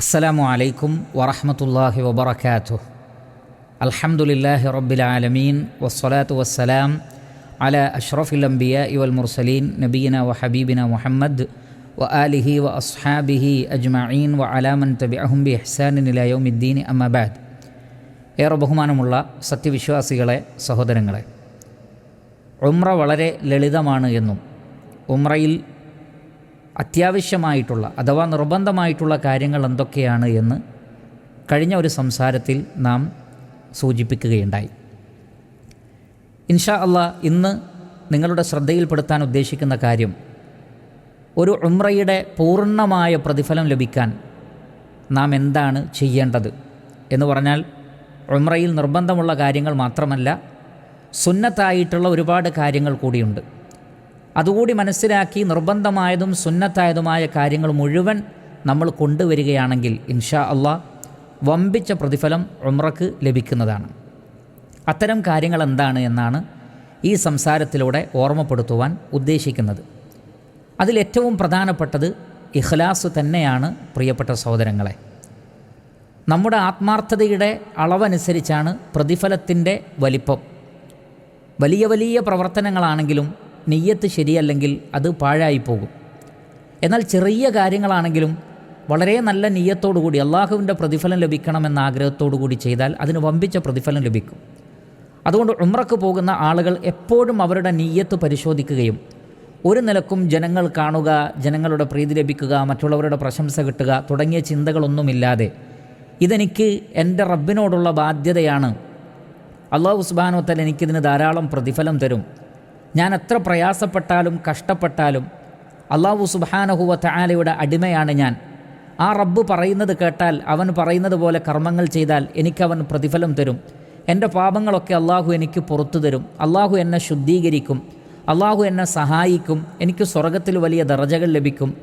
അസ്സലാമു അലൈക്കും വറഹമത്തല്ലാഹി വബർക്കാത്തു അൽഹംദുലില്ലാഹി റബ്ബിൽ ആലമീൻ. വസ്സലാത്തു വസ്സലാം അല അഷ്റഫുൽ അംബിയ ഇവൽ മുർസലീൻ നബീന വ ഹബീബിന മുഹമ്മദ് വ ആലിഹി വ അസ്ഹാബിഹി അജ്മഈൻ വ അലാമൻ തബി അഹും ബി ഹസാനിൻ ഇലയോമിദ്ദീൻ അമ്മബാദ് ഏറെ ബഹുമാനമുള്ള സത്യവിശ്വാസികളെ സഹോദരങ്ങളെ ഉമ്ര വളരെ ലളിതമാണ് എന്നും ഉമ്രയിൽ അത്യാവശ്യമായിട്ടുള്ള അഥവാ നിർബന്ധമായിട്ടുള്ള കാര്യങ്ങൾ എന്തൊക്കെയാണ് എന്ന് കഴിഞ്ഞ ഒരു സംസാരത്തിൽ നാം സൂചിപ്പിക്കുകയുണ്ടായി. ഇൻഷാ അള്ളാ ഇന്ന് നിങ്ങളുടെ ശ്രദ്ധയിൽപ്പെടുത്താൻ ഉദ്ദേശിക്കുന്ന കാര്യം ഒരു ഉമ്രയുടെ പൂർണമായ പ്രതിഫലം ലഭിക്കാൻ നാം എന്താണ് ചെയ്യേണ്ടത് എന്ന് പറഞ്ഞാൽ ഉമ്രയിൽ നിർബന്ധമുള്ള കാര്യങ്ങൾ മാത്രമല്ല സുന്നത്തായിട്ടുള്ള ഒരുപാട് കാര്യങ്ങൾ കൂടിയുണ്ട്. അതുകൂടി മനസ്സിലാക്കി നിർബന്ധമായതും സുന്നത്തായതുമായ കാര്യങ്ങൾ മുഴുവൻ നമ്മൾ കൊണ്ടുവരികയാണെങ്കിൽ ഇൻഷാ അള്ളാ വമ്പിച്ച പ്രതിഫലം ഉമ്രക്ക് ലഭിക്കുന്നതാണ്. അത്തരം കാര്യങ്ങൾ എന്താണ് എന്നാണ് ഈ സംസാരത്തിലൂടെ ഓർമ്മപ്പെടുത്തുവാൻ ഉദ്ദേശിക്കുന്നത്. അതിലേറ്റവും പ്രധാനപ്പെട്ടത് ഇഖ്ലാസ് തന്നെയാണ് പ്രിയപ്പെട്ട സഹോദരങ്ങളെ. നമ്മുടെ ആത്മാർത്ഥതയുടെ അളവനുസരിച്ചാണ് പ്രതിഫലത്തിന്റെ വലിപ്പം. വലിയ വലിയ പ്രവർത്തനങ്ങളാണെങ്കിലും നെയ്യത്ത് ശരിയല്ലെങ്കിൽ അത് പാഴായിപ്പോകും. എന്നാൽ ചെറിയ കാര്യങ്ങളാണെങ്കിലും വളരെ നല്ല നെയ്യത്തോടുകൂടി അള്ളാഹുവിന്റെ പ്രതിഫലം ലഭിക്കണമെന്ന ആഗ്രഹത്തോടു കൂടി ചെയ്താൽ അതിന് വമ്പിച്ച പ്രതിഫലം ലഭിക്കും. അതുകൊണ്ട് ഉമ്രക്ക് പോകുന്ന ആളുകൾ എപ്പോഴും അവരുടെ നെയ്യത്ത് പരിശോധിക്കുകയും ഒരു നിലക്കും ജനങ്ങൾ കാണുക ജനങ്ങളുടെ പ്രീതി ലഭിക്കുക മറ്റുള്ളവരുടെ പ്രശംസ കിട്ടുക തുടങ്ങിയ ചിന്തകളൊന്നുമില്ലാതെ ഇതെനിക്ക് എന്റെ റബ്ബിനോടുള്ള ബാധ്യതയാണ്. അള്ളാഹു സുബാനോത്തൽ എനിക്കിതിന് ധാരാളം പ്രതിഫലം തരും. ഞാൻ എത്ര പ്രയാസപ്പെട്ടാലും കഷ്ടപ്പെട്ടാലും അള്ളാഹു സുബാനഹുവ താലയുടെ അടിമയാണ് ഞാൻ. ആ റബ്ബ് പറയുന്നത് കേട്ടാൽ അവൻ പറയുന്നത് പോലെ കർമ്മങ്ങൾ ചെയ്താൽ എനിക്കവൻ പ്രതിഫലം തരും. എന്റെ പാപങ്ങളൊക്കെ അള്ളാഹു എനിക്ക് പുറത്തു തരും. അള്ളാഹു എന്നെ ശുദ്ധീകരിക്കും. അള്ളാഹു എന്നെ സഹായിക്കും. എനിക്ക് സ്വർഗത്തിൽ വലിയ ദർജകൾ ലഭിക്കും.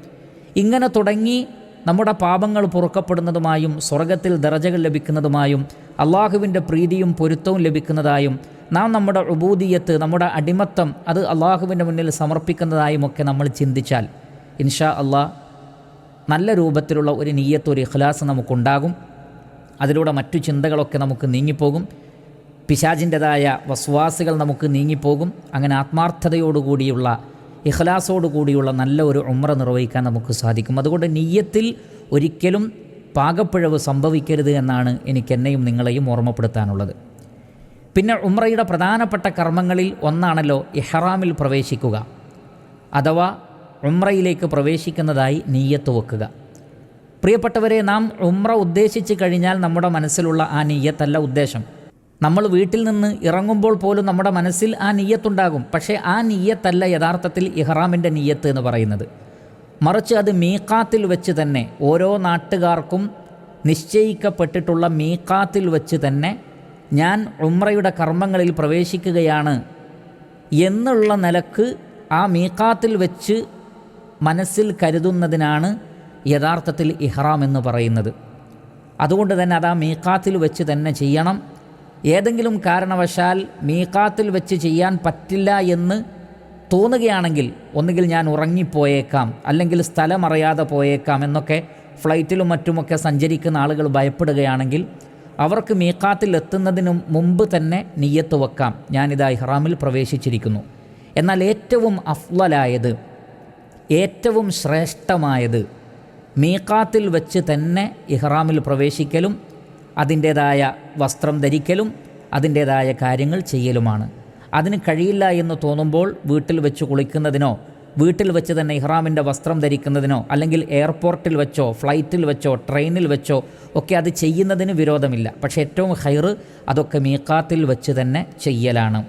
ഇങ്ങനെ തുടങ്ങി നമ്മുടെ പാപങ്ങൾ പൊറുക്കപ്പെടുന്നതുമായും സ്വർഗത്തിൽ ദർജകൾ ലഭിക്കുന്നതുമായും അള്ളാഹുവിന്റെ പ്രീതിയും പൊരുത്തവും ലഭിക്കുന്നതായും നാം നമ്മുടെ ഉബൂദിയത്ത് നമ്മുടെ അടിമത്തം അത് അള്ളാഹുവിന്റെ മുന്നിൽ സമർപ്പിക്കുന്നതായും ഒക്കെ നമ്മൾ ചിന്തിച്ചാൽ ഇൻഷാ അള്ളാഹ് നല്ല രൂപത്തിലുള്ള ഒരു നീയത്ത് ഒരു ഇഖ്ലാസ് നമുക്കുണ്ടാകും. അതിലൂടെ മറ്റു ചിന്തകളൊക്കെ നമുക്ക് നീങ്ങിപ്പോകും. പിശാജിന്റെതായ വസ്വാസികൾ നമുക്ക് നീങ്ങിപ്പോകും. അങ്ങനെ ആത്മാർത്ഥതയോടുകൂടിയുള്ള ഇഖ്ലാസോടുകൂടിയുള്ള നല്ല ഒരു ഉമ്ര നിർവഹിക്കാൻ നമുക്ക് സാധിക്കും. അതുകൊണ്ട് നീയത്തിൽ ഒരിക്കലും പാകപ്പിഴവ് സംഭവിക്കരുത് എന്നാണ് എനിക്ക് എന്നെയും നിങ്ങളെയും ഓർമ്മപ്പെടുത്താനുള്ളത്. പിന്നെ ഉമ്രയുടെ പ്രധാനപ്പെട്ട കർമ്മങ്ങളിൽ ഒന്നാണല്ലോ ഇഹ്റാമിൽ പ്രവേശിക്കുക. അഥവാ ഉമ്രയിലേക്ക് പ്രവേശിക്കുന്നതായി നീയത്ത് വെക്കുക. പ്രിയപ്പെട്ടവരെ നാം ഉമ്ര ഉദ്ദേശിച്ച് കഴിഞ്ഞാൽ നമ്മുടെ മനസ്സിലുള്ള ആ നീയത്തല്ല ഉദ്ദേശം. നമ്മൾ വീട്ടിൽ നിന്ന് ഇറങ്ങുമ്പോൾ പോലും നമ്മുടെ മനസ്സിൽ ആ നീയത്തുണ്ടാകും. പക്ഷേ ആ നീയത്തല്ല യഥാർത്ഥത്തിൽ ഇഹ്റാമിന്റെ നീയത്ത് എന്ന് പറയുന്നത്. മറിച്ച് അത് മീക്കാത്തിൽ വെച്ച് തന്നെ ഓരോ നാട്ടുകാർക്കും നിശ്ചയിക്കപ്പെട്ടിട്ടുള്ള മീക്കാത്തിൽ വെച്ച് തന്നെ ഞാൻ ഉമ്രയുടെ കർമ്മങ്ങളിൽ പ്രവേശിക്കുകയാണ് എന്നുള്ള നിലയ്ക്ക് ആ മീക്കാത്തിൽ വെച്ച് മനസ്സിൽ കരുതുന്നതിനാണ് യഥാർത്ഥത്തിൽ ഇഹ്റാം എന്ന് പറയുന്നത്. അതുകൊണ്ട് തന്നെ അത് ആ മീക്കാത്തിൽ വെച്ച് തന്നെ ചെയ്യണം. ഏതെങ്കിലും കാരണവശാൽ മീക്കാത്തിൽ വെച്ച് ചെയ്യാൻ പറ്റില്ല എന്ന് തോന്നുകയാണെങ്കിൽ ഒന്നുകിൽ ഞാൻ ഉറങ്ങിപ്പോയേക്കാം അല്ലെങ്കിൽ സ്ഥലമറിയാതെ പോയേക്കാം എന്നൊക്കെ ഫ്ലൈറ്റിലും മറ്റുമൊക്കെ സഞ്ചരിക്കുന്ന ആളുകൾ ഭയപ്പെടുകയാണെങ്കിൽ അവർക്ക് മീക്കാത്തിൽ എത്തുന്നതിന് മുമ്പ് തന്നെ നീയത്ത് വെക്കാം. ഞാനിതാ ഇഹ്റാമിൽ പ്രവേശിച്ചിരിക്കുന്നു. എന്നാൽ ഏറ്റവും അഫ്ലലായത് ഏറ്റവും ശ്രേഷ്ഠമായത് മീക്കാത്തിൽ വെച്ച് തന്നെ ഇഹ്റാമിൽ പ്രവേശിക്കലും അതിന്റേതായ വസ്ത്രം ധരിക്കലും അതിന്റേതായ കാര്യങ്ങൾ ചെയ്യലുമാണ്. അതിന് കഴിയില്ല എന്ന് തോന്നുമ്പോൾ വീട്ടിൽ വെച്ച് കുളിക്കുന്നതിനോ വീട്ടിൽ വെച്ച് തന്നെ ഇഹ്റാമിന്റെ വസ്ത്രം ധരിക്കുന്നതിനോ അല്ലെങ്കിൽ എയർപോർട്ടിൽ വെച്ചോ ഫ്ലൈറ്റിൽ വെച്ചോ ട്രെയിനിൽ വെച്ചോ ഒക്കെ അത് ചെയ്യുന്നതിന് വിരോധമില്ല. പക്ഷേ ഏറ്റവും ഹൈറ് അതൊക്കെ മീക്കാത്തിൽ വെച്ച് തന്നെ ചെയ്യലാണ്.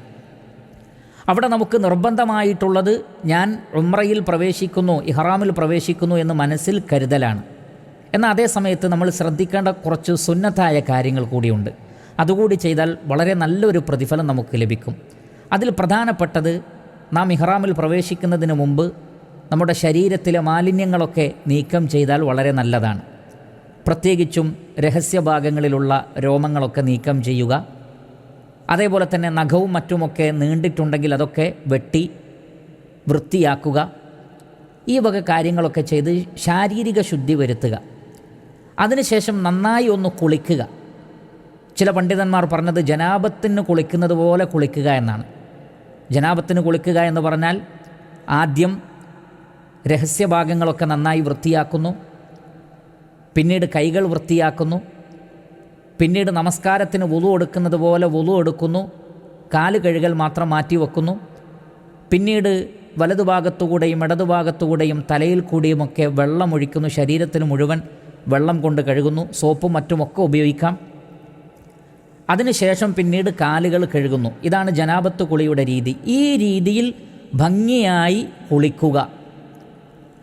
അവിടെ നമുക്ക് നിർബന്ധമായിട്ടുള്ളത് ഞാൻ ഉമ്രയിൽ പ്രവേശിക്കുന്നു ഇഹ്റാമിൽ പ്രവേശിക്കുന്നു എന്ന് മനസ്സിൽ കരുതലാണ്. എന്നാൽ അതേ സമയത്ത് നമ്മൾ ശ്രദ്ധിക്കേണ്ട കുറച്ച് സുന്നത്തായ കാര്യങ്ങൾ കൂടിയുണ്ട്. അതുകൂടി ചെയ്താൽ വളരെ നല്ലൊരു പ്രതിഫലം നമുക്ക് ലഭിക്കും. അതിൽ പ്രധാനപ്പെട്ടത് നാം ഇഹ്റാമിൽ പ്രവേശിക്കുന്നതിന് മുമ്പ് നമ്മുടെ ശരീരത്തിലെ മാലിന്യങ്ങളൊക്കെ നീക്കം ചെയ്താൽ വളരെ നല്ലതാണ്. പ്രത്യേകിച്ചും രഹസ്യഭാഗങ്ങളിലുള്ള രോമങ്ങളൊക്കെ നീക്കം ചെയ്യുക. അതേപോലെ തന്നെ നഖവും മറ്റുമൊക്കെ നീണ്ടിട്ടുണ്ടെങ്കിൽ അതൊക്കെ വെട്ടി വൃത്തിയാക്കുക. ഈ വക കാര്യങ്ങളൊക്കെ ചെയ്ത് ശാരീരിക ശുദ്ധി വരുത്തുക. അതിനുശേഷം നന്നായി ഒന്ന് കുളിക്കുക. ചില പണ്ഡിതന്മാർ പറഞ്ഞത് ജനാപത്തിന് കുളിക്കുന്നത് പോലെ കുളിക്കുക എന്നാണ്. ജനാപത്തിന് കുളിക്കുക എന്ന് പറഞ്ഞാൽ ആദ്യം രഹസ്യഭാഗങ്ങളൊക്കെ നന്നായി വൃത്തിയാക്കുന്നു. പിന്നീട് കൈകൾ വൃത്തിയാക്കുന്നു. പിന്നീട് നമസ്കാരത്തിന് വുളു എടുക്കുന്നത് പോലെ വുളു എടുക്കുന്നു. കാൽ കഴുകൽ മാത്രം മാറ്റി വെക്കുന്നു. പിന്നീട് വലതുഭാഗത്തുകൂടെയും ഇടതുഭാഗത്തുകൂടെയും തലയിൽ കൂടിയുമൊക്കെ വെള്ളം ഒഴിക്കുന്നു. ശരീരത്തിന് മുഴുവൻ വെള്ളം കൊണ്ട് കഴുകുന്നു. സോപ്പും മറ്റുമൊക്കെ ഉപയോഗിക്കാം. അതിനുശേഷം പിന്നീട് കാലുകൾ കഴുകുന്നു. ഇതാണ് ജനാപത്ത് കുളിയുടെ രീതി. ഈ രീതിയിൽ ഭംഗിയായി കുളിക്കുക.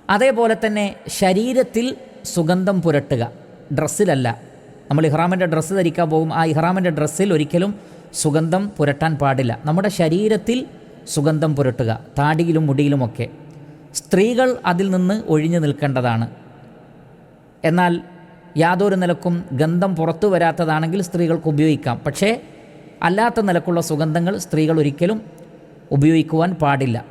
അതേപോലെ തന്നെ ശരീരത്തിൽ സുഗന്ധം പുരട്ടുക. ഡ്രസ്സിലല്ല. നമ്മൾ ഇഹ്റാമിന്റെ ഡ്രസ്സ് ധരിക്കാൻ പോകും. ആ ഇഹ്റാമിന്റെ ഡ്രസ്സിൽ ഒരിക്കലും സുഗന്ധം പുരട്ടാൻ പാടില്ല. നമ്മുടെ ശരീരത്തിൽ സുഗന്ധം പുരട്ടുക താടിയിലും മുടിയിലുമൊക്കെ സ്ത്രീകൾ അതിൽ നിന്ന് ഒഴിഞ്ഞു നിൽക്കേണ്ടതാണ്. എന്നാൽ യാതൊരു നിലക്കും ഗന്ധം പുറത്തു വരാത്തതാണെങ്കിൽ സ്ത്രീകൾക്ക് ഉപയോഗിക്കാം. പക്ഷേ അല്ലാത്ത നിലക്കുള്ള സുഗന്ധങ്ങൾ സ്ത്രീകൾ ഒരിക്കലും ഉപയോഗിക്കുവാൻ പാടില്ല.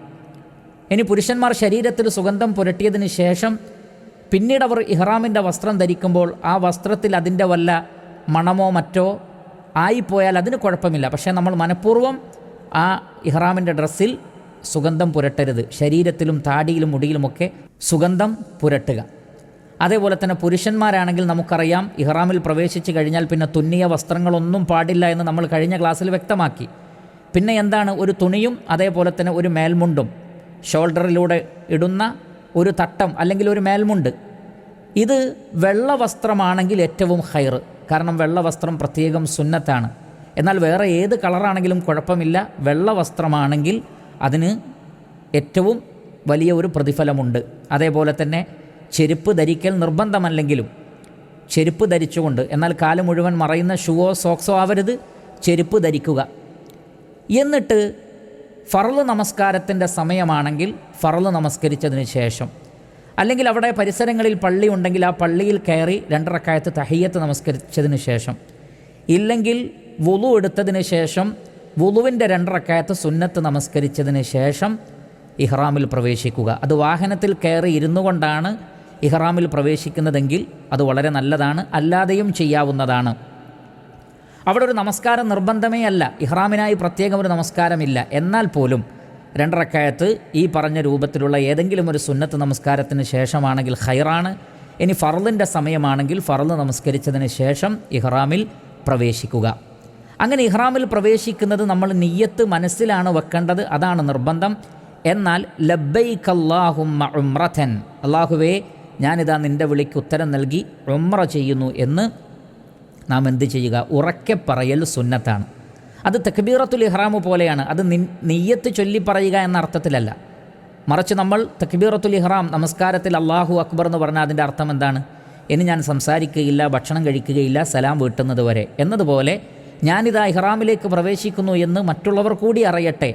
ഇനി പുരുഷന്മാർ ശരീരത്തിൽ സുഗന്ധം പുരട്ടിയതിന് ശേഷം പിന്നീട് അവർ ഇഹ്റാമിന്റെ വസ്ത്രം ധരിക്കുമ്പോൾ ആ വസ്ത്രത്തിൽ അതിന്റെ വല്ല മണമോ മറ്റോ ആയിപ്പോയാൽ അതിന് കുഴപ്പമില്ല. പക്ഷേ നമ്മൾ മനഃപൂർവം ആ ഇഹ്റാമിന്റെ ഡ്രസ്സിൽ സുഗന്ധം പുരട്ടരുത്. ശരീരത്തിലും താടിയിലും മുടിയിലുമൊക്കെ സുഗന്ധം പുരട്ടുക. അതേപോലെ തന്നെ പുരുഷന്മാരാണെങ്കിൽ നമുക്കറിയാം ഇഹ്റാമിൽ പ്രവേശിച്ച് കഴിഞ്ഞാൽ പിന്നെ തുന്നിയ വസ്ത്രങ്ങളൊന്നും പാടില്ല എന്ന് നമ്മൾ കഴിഞ്ഞ ക്ലാസ്സിൽ വ്യക്തമാക്കി. പിന്നെ എന്താണ്? ഒരു തുണിയും അതേപോലെ തന്നെ ഒരു മേൽമുണ്ടും. ഷോൾഡറിലൂടെ ഇടുന്ന ഒരു തട്ടം അല്ലെങ്കിൽ ഒരു മേൽമുണ്ട്. ഇത് വെള്ള വസ്ത്രമാണെങ്കിൽ ഏറ്റവും ഹൈർ കാരണം വെള്ള വസ്ത്രം പ്രത്യേകം സുന്നത്താണ്. എന്നാൽ വേറെ ഏത് കളറാണെങ്കിലും കുഴപ്പമില്ല. വെള്ള വസ്ത്രമാണെങ്കിൽ അതിന് ഏറ്റവും വലിയ ഒരു പ്രതിഫലമുണ്ട്. അതേപോലെ തന്നെ ചെരുപ്പ് ധരിക്കൽ നിർബന്ധമല്ലെങ്കിലും ചെരുപ്പ് ധരിച്ചുകൊണ്ട് എന്നാൽ കാൽ മുഴുവൻ മറയുന്ന ഷൂവോ സോക്സോ ആവരുത് ചെരുപ്പ് ധരിക്കുക. എന്നിട്ട് ഫറൾ നമസ്കാരത്തിന്റെ സമയമാണെങ്കിൽ ഫറൾ നമസ്കരിച്ചതിന് ശേഷം അല്ലെങ്കിൽ അവിടെ പരിസരങ്ങളിൽ പള്ളി ഉണ്ടെങ്കിൽ ആ പള്ളിയിൽ കയറി രണ്ടറക്കായത്ത് തഹയ്യത്ത് നമസ്കരിച്ചതിന് ശേഷം ഇല്ലെങ്കിൽ വുളു എടുത്തതിന് ശേഷം വുളുവിന്റെ രണ്ടറക്കായത്ത് സുന്നത്ത് നമസ്കരിച്ചതിന് ശേഷം ഇഹ്റാമിൽ പ്രവേശിക്കുക. അത് വാഹനത്തിൽ കയറി ഇരുന്നു കൊണ്ടാണ് ഇഹ്റാമിൽ പ്രവേശിക്കുന്നതെങ്കിൽ അത് വളരെ നല്ലതാണ് അല്ലാതെയും ചെയ്യാവുന്നതാണ്. അവിടെ ഒരു നമസ്കാരം നിർബന്ധമേ അല്ല. ഇഹ്റാമിനായി പ്രത്യേകം ഒരു നമസ്കാരമില്ല. എന്നാൽ പോലും രണ്ടറക്കായത്ത് ഈ പറഞ്ഞ രൂപത്തിലുള്ള ഏതെങ്കിലും ഒരു സുന്നത്ത് നമസ്കാരത്തിന് ശേഷമാണെങ്കിൽ ഹൈറാണ് ഇനി ഫറലിന്റെ സമയമാണെങ്കിൽ ഫറൽ നമസ്കരിച്ചതിന് ശേഷം ഇഹ്റാമിൽ പ്രവേശിക്കുക. അങ്ങനെ ഇഹ്റാമിൽ പ്രവേശിക്കുന്നത് നമ്മൾ നിയ്യത്ത് മനസ്സിലാണ് വെക്കേണ്ടത് അതാണ് നിർബന്ധം. എന്നാൽ ലബ്ബൈക്ക് അല്ലാഹുമ്മ ഉമ്രഥൻ അള്ളാഹുവേ ഞാനിതാ നിന്റെ വിളിക്ക് ഉത്തരം നൽകി ഉമ്ര ചെയ്യുന്നു എന്ന് നാം എന്ത് ചെയ്യുക? ഉറക്കെ പറയൽ സുന്നത്താണ്. അത് തക്ബീറത്തുൽ ഇഹ്റാമു പോലെയാണ്. അത് നി നെയ്യത്ത് ചൊല്ലി പറയുക എന്ന അർത്ഥത്തിലല്ല. മറിച്ച് നമ്മൾ തക്ബീറത്തുൽ ഇഹ്റാം നമസ്കാരത്തിൽ അള്ളാഹു അക്ബർ എന്ന് പറഞ്ഞാൽ അതിന്റെ അർത്ഥം എന്താണ്? ഇനി ഞാൻ സംസാരിക്കുകയില്ല ഭക്ഷണം കഴിക്കുകയില്ല സലാം വീട്ടുന്നത് വരെ. എന്നതുപോലെ ഞാനിതാ ഇഹ്റാമിലേക്ക് പ്രവേശിക്കുന്നു എന്ന് മറ്റുള്ളവർ കൂടി അറിയട്ടെ.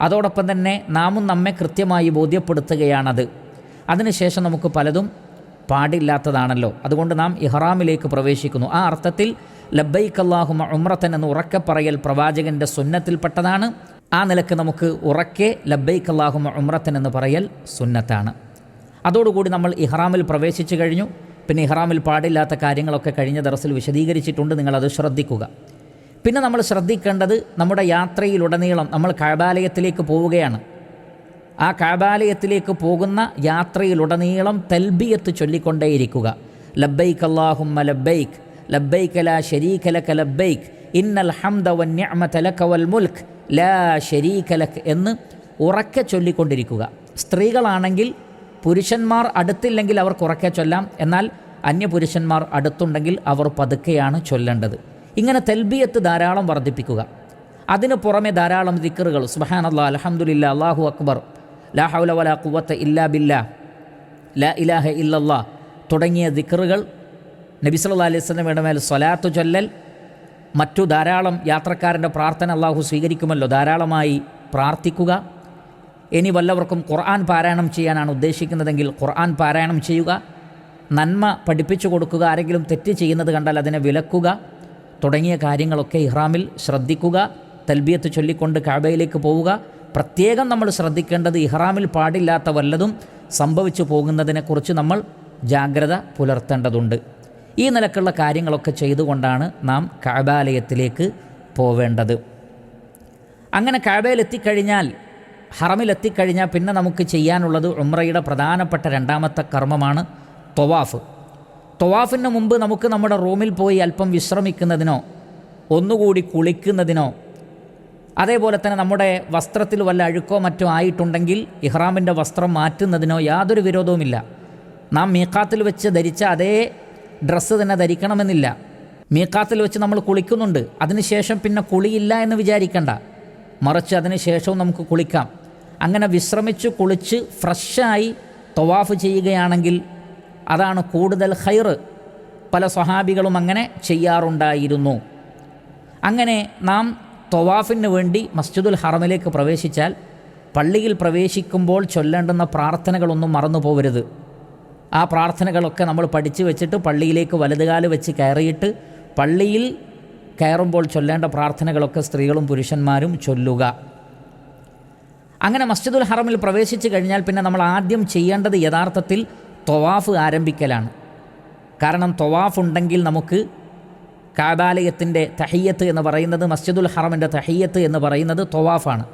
അതോടൊപ്പം തന്നെ നാമും നമ്മെ കൃത്യമായി ബോധ്യപ്പെടുത്തുകയാണത്. അതിനുശേഷം നമുക്ക് പലതും പാടില്ലാത്തതാണല്ലോ. അതുകൊണ്ട് നാം ഇഹ്റാമിലേക്ക് പ്രവേശിക്കുന്നു. ആ അർത്ഥത്തിൽ ലബ്ബൈക്ക് അള്ളാഹുമ ഉമ്രത്തൻ എന്ന് ഉറക്കെ പറയൽ പ്രവാചകന്റെ സുന്നത്തിൽപ്പെട്ടതാണ്. ആ നിലയ്ക്ക് നമുക്ക് ഉറക്കെ ലബ്ബൈക്ക് അള്ളാഹുമ ഉമ്രത്തൻ എന്ന് പറയൽ സുന്നത്താണ്. അതോടുകൂടി നമ്മൾ ഇഹ്റാമിൽ പ്രവേശിച്ചു കഴിഞ്ഞു. പിന്നെ ഇഹ്റാമിൽ പാടില്ലാത്ത കാര്യങ്ങളൊക്കെ കഴിഞ്ഞ ദിവസത്തിൽ വിശദീകരിച്ചിട്ടുണ്ട്. നിങ്ങളത് ശ്രദ്ധിക്കുക. പിന്നെ നമ്മൾ ശ്രദ്ധിക്കേണ്ടത് നമ്മുടെ യാത്രയിലുടനീളം നമ്മൾ കഴബാലയത്തിലേക്ക് പോവുകയാണ്. ആ കാബാലയത്തിലേക്ക് പോകുന്ന യാത്രയിലുടനീളം തൽബിയത്ത് ചൊല്ലിക്കൊണ്ടേയിരിക്കുക. ലബ്ബൈക്ക് അല്ലാഹുമ്മ ലബ്ബൈക്ക് ലബ്ബൈക്ക് ലാ ഷരീഖ ലക ലബ്ബൈക്ക് ഇന്നൽ ഹംദ വൻ നിഅമത ലക വൽ മുൽക്ക് ലാ ഷരീഖ ലക് എന്ന് ഉറക്കെ ചൊല്ലിക്കൊണ്ടിരിക്കുക. സ്ത്രീകളാണെങ്കിൽ പുരുഷന്മാർ അടുത്തില്ലെങ്കിൽ അവർക്ക് ഉറക്കെ ചൊല്ലാം. എന്നാൽ അന്യപുരുഷന്മാർ അടുത്തുണ്ടെങ്കിൽ അവർ പതുക്കെയാണ് ചൊല്ലേണ്ടത്. ഇങ്ങനെ തെൽബിയത്ത് ധാരാളം വർദ്ധിപ്പിക്കുക. അതിനു പുറമെ ധാരാളം ദിക്കറുകൾ സുബഹാൻ അല്ലാ അലഹമുല്ല അള്ളാഹു അക്ബർ. ലാ ഹൗല വല കുവത്ത് ഇല്ലാ ബില്ലാ ലാ ഇലാഹ ഇല്ലല്ലാ തുടങ്ങിയ ദിക്കറുകൾ നബി സല്ലാ അലൈഹി സ്വലമയുടെ മേൽ സ്വലാത്തു ചൊല്ലൽ മറ്റു ധാരാളം യാത്രക്കാരന്റെ പ്രാർത്ഥന അള്ളാഹു സ്വീകരിക്കുമല്ലോ. ധാരാളമായി പ്രാർത്ഥിക്കുക. ഇനി വല്ലവർക്കും ഖുർആൻ പാരായണം ചെയ്യാനാണ് ഉദ്ദേശിക്കുന്നതെങ്കിൽ ഖുർആൻ പാരായണം ചെയ്യുക. നന്മ പഠിപ്പിച്ചു കൊടുക്കുക ആരെങ്കിലും തെറ്റ് ചെയ്യുന്നത് കണ്ടാൽ അതിനെ വിലക്കുക. തുടങ്ങിയ കാര്യങ്ങളൊക്കെ ഇഹ്റാമിൽ ശ്രദ്ധിക്കുക. തൽബിയത്ത് ചൊല്ലിക്കൊണ്ട് കാബയിലേക്ക് പോവുക. പ്രത്യേകം നമ്മൾ ശ്രദ്ധിക്കേണ്ടത് ഇഹ്റാമിൽ പാടില്ലാത്ത വല്ലതും സംഭവിച്ചു പോകുന്നതിനെക്കുറിച്ച് നമ്മൾ ജാഗ്രത പുലർത്തേണ്ടതുണ്ട്. ഈ നിലക്കുള്ള കാര്യങ്ങളൊക്കെ ചെയ്തുകൊണ്ടാണ് നാം കാബാലയത്തിലേക്ക് പോവേണ്ടത്. അങ്ങനെ കാബയിലെത്തിക്കഴിഞ്ഞാൽ ഹറമിലെത്തിക്കഴിഞ്ഞാൽ പിന്നെ നമുക്ക് ചെയ്യാനുള്ളത് ഉമ്രയുടെ പ്രധാനപ്പെട്ട രണ്ടാമത്തെ കർമ്മമാണ് തൊവാഫ്. തൊവാഫിന് മുമ്പ് നമുക്ക് നമ്മുടെ റൂമിൽ പോയി അല്പം വിശ്രമിക്കുന്നതിനോ ഒന്നുകൂടി കുളിക്കുന്നതിനോ അതേപോലെ തന്നെ നമ്മുടെ വസ്ത്രത്തിൽ വല്ല അഴുക്കോ മറ്റോ ആയിട്ടുണ്ടെങ്കിൽ ഇഹ്റാമിന്റെ വസ്ത്രം മാറ്റുന്നതിനോ യാതൊരു വിരോധവുമില്ല. നാം മീക്കാത്തിൽ വെച്ച് ധരിച്ച അതേ ഡ്രസ്സ് തന്നെ ധരിക്കണമെന്നില്ല. മീക്കാത്തിൽ വെച്ച് നമ്മൾ കുളിക്കുന്നുണ്ട്. അതിനുശേഷം പിന്നെ കുളിയില്ല എന്ന് വിചാരിക്കണ്ട. മറിച്ച് അതിന് ശേഷവും നമുക്ക് കുളിക്കാം. അങ്ങനെ വിശ്രമിച്ച് കുളിച്ച് ഫ്രഷായി തൊവാഫ് ചെയ്യുകയാണെങ്കിൽ അതാണ് കൂടുതൽ ഹൈറ് പല സ്വഹാബികളും അങ്ങനെ ചെയ്യാറുണ്ടായിരുന്നു. അങ്ങനെ നാം തൊവാഫിന് വേണ്ടി മസ്ജിദുൽ ഹറമിലേക്ക് പ്രവേശിച്ചാൽ പള്ളിയിൽ പ്രവേശിക്കുമ്പോൾ ചൊല്ലേണ്ടുന്ന പ്രാർത്ഥനകളൊന്നും മറന്നു പോകരുത് ആ പ്രാർത്ഥനകളൊക്കെ നമ്മൾ പഠിച്ചു വെച്ചിട്ട് പള്ളിയിലേക്ക് വലതുകാൽ വെച്ച് കയറിയിട്ട് പള്ളിയിൽ കയറുമ്പോൾ ചൊല്ലേണ്ട പ്രാർത്ഥനകളൊക്കെ സ്ത്രീകളും പുരുഷന്മാരും ചൊല്ലുക. അങ്ങനെ മസ്ജിദുൽ ഹറമിൽ പ്രവേശിച്ചു കഴിഞ്ഞാൽ പിന്നെ നമ്മൾ ആദ്യം ചെയ്യേണ്ടത് യഥാർത്ഥത്തിൽ തൊവാഫ് ആരംഭിക്കലാണ്. കാരണം തൊവാഫ് ഉണ്ടെങ്കിൽ നമുക്ക് കാബാലയത്തിന്റെ തഹയ്യത്ത് എന്ന് പറയുന്നത് മസ്ജിദുൽ ഹറമിന്റെ തഹയ്യത്ത് എന്ന് പറയുന്നത് തൊവാഫാണ്.